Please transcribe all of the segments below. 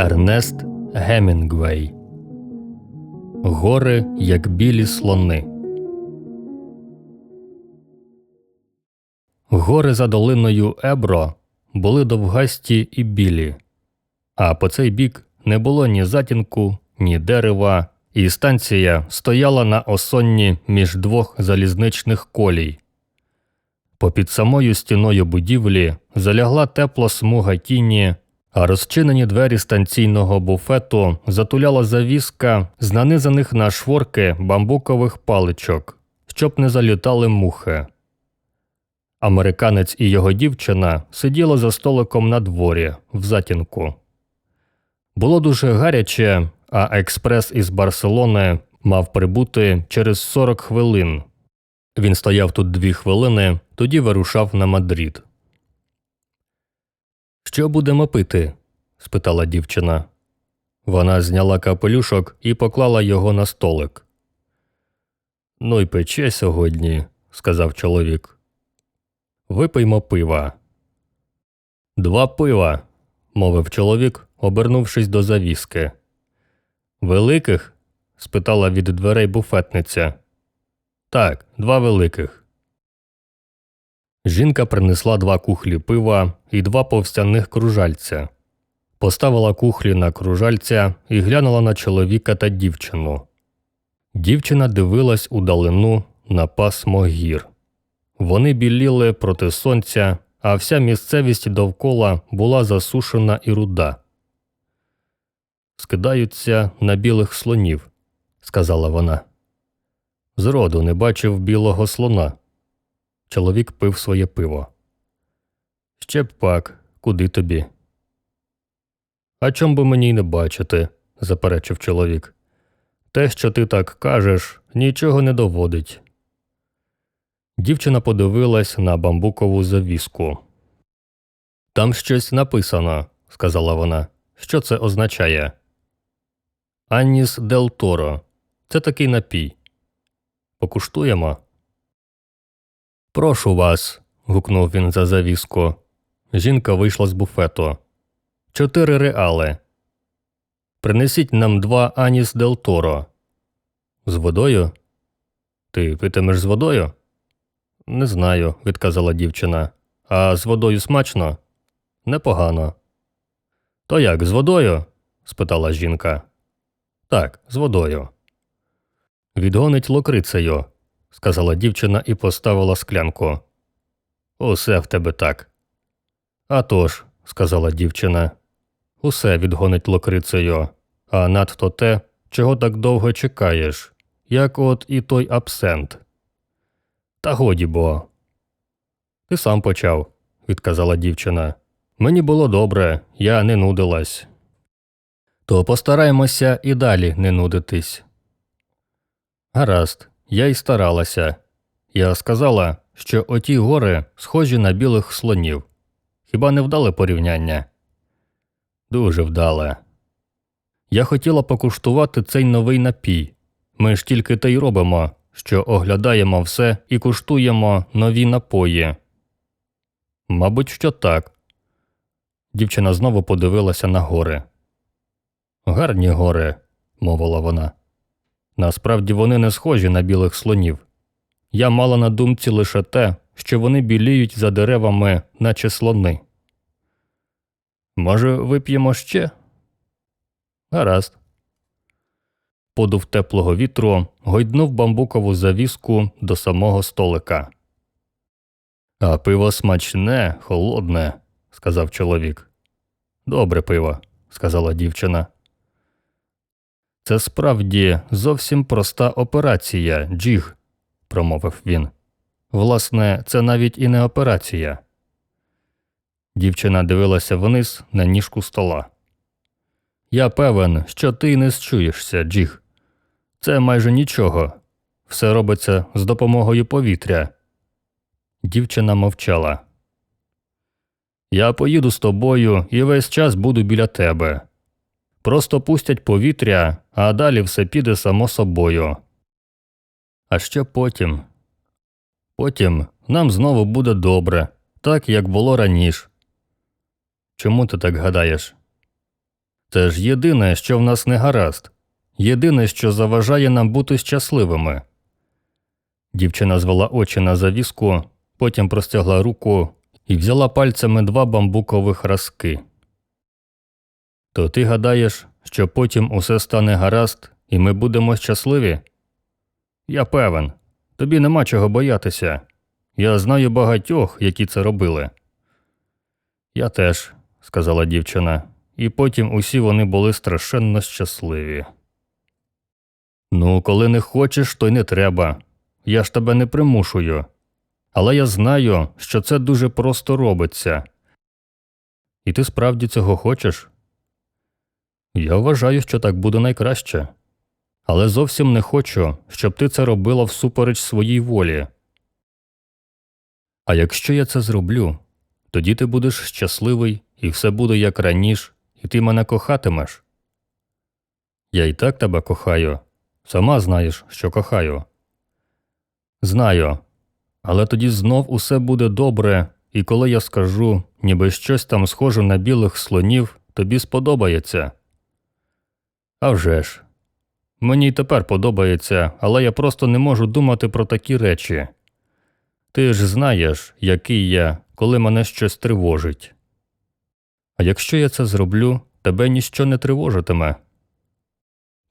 Ернест Гемінгвей Гори як білі слони. Гори за долиною Ебро були довгасті і білі, а по цей бік не було ні затінку, ні дерева, і станція стояла на осонні між двох залізничних колій. Попід самою стіною будівлі залягла тепла смуга тіні, а розчинені двері станційного буфету затуляла завіска з нанизаних на шворки бамбукових паличок, щоб не залітали мухи. Американець і його дівчина сиділи за столиком на дворі, в затінку. Було дуже гаряче, а експрес із Барселони мав прибути через 40 хвилин. Він стояв тут дві хвилини, тоді вирушав на Мадрид. Що будемо пити? спитала дівчина. Вона зняла капелюшок і поклала його на столик. Ну й пече сьогодні, сказав чоловік. Випиймо пива. Два пива, мовив чоловік, обернувшись до завіски. Великих? спитала від дверей буфетниця. Так, два великих. Жінка принесла два кухлі пива і два повстяних кружальця. Поставила кухлі на кружальця і глянула на чоловіка та дівчину. Дівчина дивилась удалину на пасмо гір. Вони біліли проти сонця, а вся місцевість довкола була засушена і руда. Скидаються на білих слонів, сказала вона. Зроду не бачив білого слона. Чоловік пив своє пиво. Ще б пак, куди тобі? А чом би мені й не бачити, заперечив чоловік. Те, що ти так кажеш, нічого не доводить. Дівчина подивилась на бамбукову завіску. Там щось написано, сказала вона. Що це означає? Анніс Дел Торо. Це такий напій. Покуштуємо. Прошу вас. гукнув він за завіску. Жінка вийшла з буфету. Чотири реали. Принесіть нам два Аніс Дел Торо. З водою? Ти питимеш з водою? Не знаю, відказала дівчина. А з водою смачно? Непогано. То як, з водою? спитала жінка. Так, з водою. Відгонить локрицею, сказала дівчина і поставила склянку. Усе в тебе так. «А тож», – сказала дівчина, усе відгонить локрицею, а надто те, чого так довго чекаєш, як от і той абсент. Та годі бо. Ти сам почав, відказала дівчина. Мені було добре, я не нудилась. То постараємося і далі не нудитись. Гаразд, я й старалася. Я сказала, що оті гори схожі на білих слонів. Хіба не вдале порівняння? Дуже вдале. Я хотіла покуштувати цей новий напій. Ми ж тільки те й робимо, що оглядаємо все і куштуємо нові напої. Мабуть, що так. Дівчина знову подивилася на гори. Гарні гори, мовила вона. Насправді вони не схожі на білих слонів. Я мала на думці лише те, що вони біліють за деревами, наче слони. Може, вип'ємо ще? Гаразд. Подув теплого вітру, гойднув бамбукову завіску до самого столика. А пиво смачне, холодне, сказав чоловік. Добре пиво, сказала дівчина. Це справді зовсім проста операція, Джіг, промовив він. Власне, це навіть і не операція. Дівчина дивилася вниз на ніжку стола. Я певен, що ти не счуєшся, Джіг. Це майже нічого. Все робиться з допомогою повітря. Дівчина мовчала. Я поїду з тобою і весь час буду біля тебе. Просто пустять повітря, а далі все піде само собою. А що потім? Потім нам знову буде добре, так як було раніше. Чому ти так гадаєш? Це ж єдине, що в нас не гаразд, єдине, що заважає нам бути щасливими. Дівчина звела очі на завіску, потім простягла руку і взяла пальцями два бамбукових разки. То ти гадаєш, що потім усе стане гаразд, і ми будемо щасливі? Я певен, тобі нема чого боятися. Я знаю багатьох, які це робили. Я теж, сказала дівчина, і потім усі вони були страшенно щасливі. Ну, коли не хочеш, то й не треба. Я ж тебе не примушую. Але я знаю, що це дуже просто робиться. І ти справді цього хочеш? Я вважаю, що так буде найкраще. Але зовсім не хочу, щоб ти це робила всупереч своїй волі. А якщо я це зроблю, тоді ти будеш щасливий, і все буде як раніше, і ти мене кохатимеш. Я і так тебе кохаю. Сама знаєш, що кохаю. Знаю. Але тоді знов усе буде добре, і коли я скажу, ніби щось там схоже на білих слонів, тобі сподобається. А вже ж. Мені й тепер подобається, але я просто не можу думати про такі речі. Ти ж знаєш, який я, коли мене щось тривожить. А якщо я це зроблю, тебе ніщо не тривожитиме.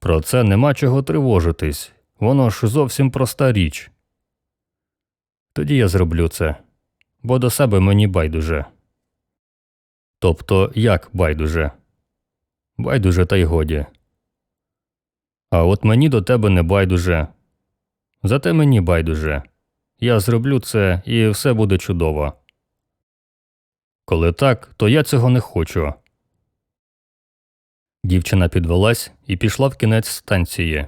Про це нема чого тривожитись, воно ж зовсім проста річ. Тоді я зроблю це, бо до себе мені байдуже. Тобто як байдуже? Байдуже, та й годі. А от мені до тебе не байдуже. Зате мені байдуже. Я зроблю це і все буде чудово. Коли так, то я цього не хочу. Дівчина підвелась і пішла в кінець станції.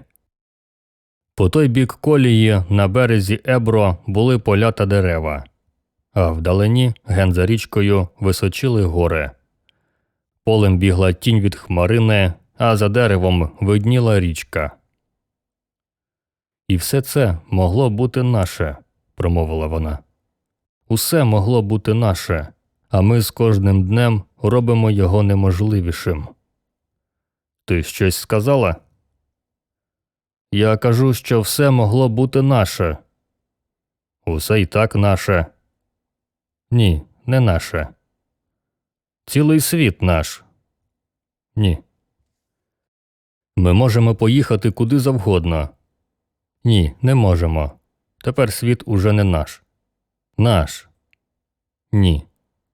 По той бік колії на березі Ебро були поля та дерева, а вдалині, ген за річкою, височили гори. Полем бігла тінь від хмарини, а за деревом видніла річка. І все це могло бути наше, промовила вона. Усе могло бути наше, а ми з кожним днем робимо його неможливішим. Ти щось сказала? Я кажу, що все могло бути наше. Усе і так наше. Ні, не наше. Цілий світ наш. Ні. Ми можемо поїхати куди завгодно. Ні, не можемо. Тепер світ уже не наш. Наш. Ні.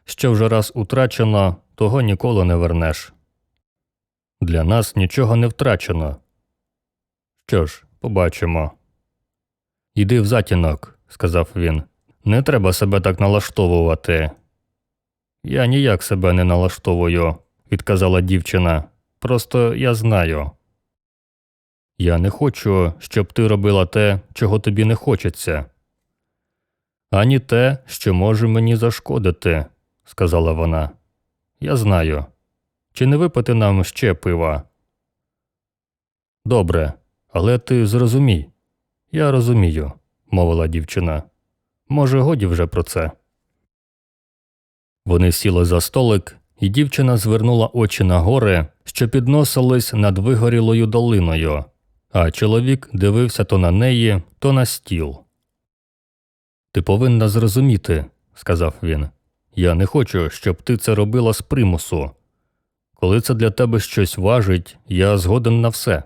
Що вже раз утрачено, того ніколи не вернеш. Для нас нічого не втрачено. Що ж, побачимо. Іди в затінок, сказав він. Не треба себе так налаштовувати. Я ніяк себе не налаштовую, відказала дівчина. Просто я знаю. Я не хочу, щоб ти робила те, чого тобі не хочеться. Ані те, що може мені зашкодити, сказала вона. Я знаю. Чи не випити нам ще пива? Добре, але ти зрозумій. Я розумію, мовила дівчина. Може, годі вже про це. Вони сіли за столик, і дівчина звернула очі на гори, що підносились над вигорілою долиною, а чоловік дивився то на неї, то на стіл. Ти повинна зрозуміти, сказав він. Я не хочу, щоб ти це робила з примусу. Коли це для тебе щось важить, я згоден на все.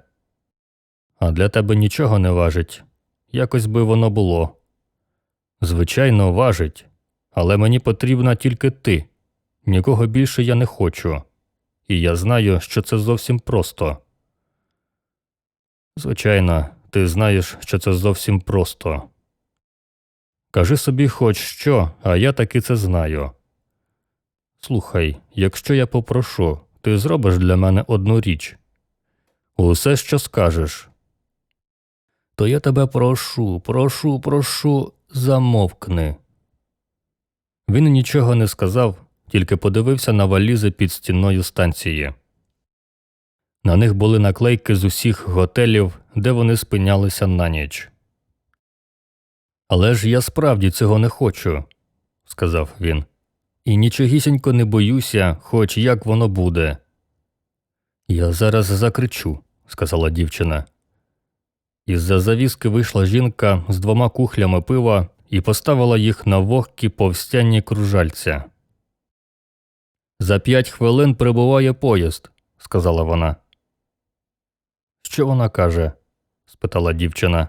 А для тебе нічого не важить. Якось би воно було. Звичайно, важить, але мені потрібна тільки ти. Нікого більше я не хочу. І я знаю, що це зовсім просто. Звичайно, ти знаєш, що це зовсім просто. Кажи собі хоч що, а я таки це знаю. Слухай, якщо я попрошу, ти зробиш для мене одну річ. Усе, що скажеш. То я тебе прошу, прошу, прошу, замовкни. Він нічого не сказав, тільки подивився на валізи під стіною станції. На них були наклейки з усіх готелів, де вони спинялися на ніч. Але ж я справді цього не хочу, сказав він, і нічогісінько не боюся, хоч як воно буде. Я зараз закричу, сказала дівчина. Із-за завіски вийшла жінка з двома кухлями пива і поставила їх на вогкі повстянні кружальця. За п'ять хвилин прибуває поїзд, сказала вона. Що вона каже? спитала дівчина.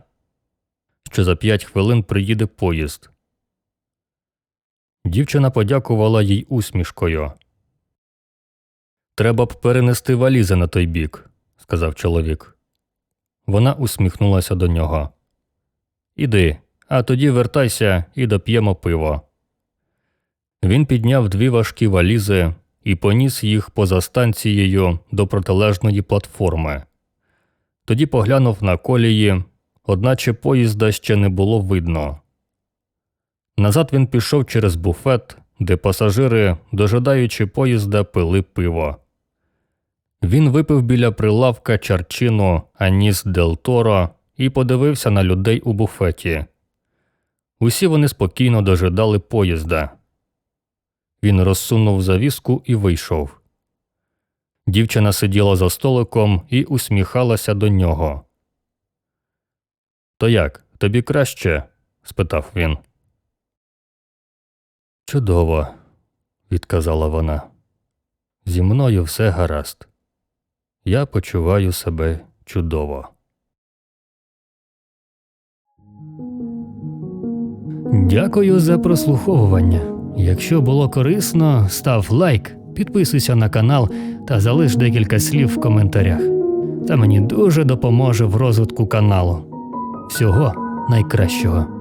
Що за п'ять хвилин приїде поїзд. Дівчина подякувала їй усмішкою. Треба б перенести валізи на той бік, сказав чоловік. Вона усміхнулася до нього. Іди, а тоді вертайся і доп'ємо пиво. Він підняв дві важкі валізи і поніс їх поза станцією до протилежної платформи. Тоді поглянув на колії, одначе поїзда ще не було видно. Назад він пішов через буфет, де пасажири, дожидаючи поїзда, пили пиво. Він випив біля прилавка чарчину Аніс Дел Торо і подивився на людей у буфеті. Усі вони спокійно дожидали поїзда. Він розсунув завіску і вийшов. Дівчина сиділа за столиком і усміхалася до нього. То як, тобі краще? спитав він. Чудово, відказала вона. Зі мною все гаразд. Я почуваю себе чудово. Дякую за прослуховування. Якщо було корисно, став лайк, підписуйся на канал та залиш декілька слів в коментарях. Це мені дуже допоможе в розвитку каналу. Всього найкращого.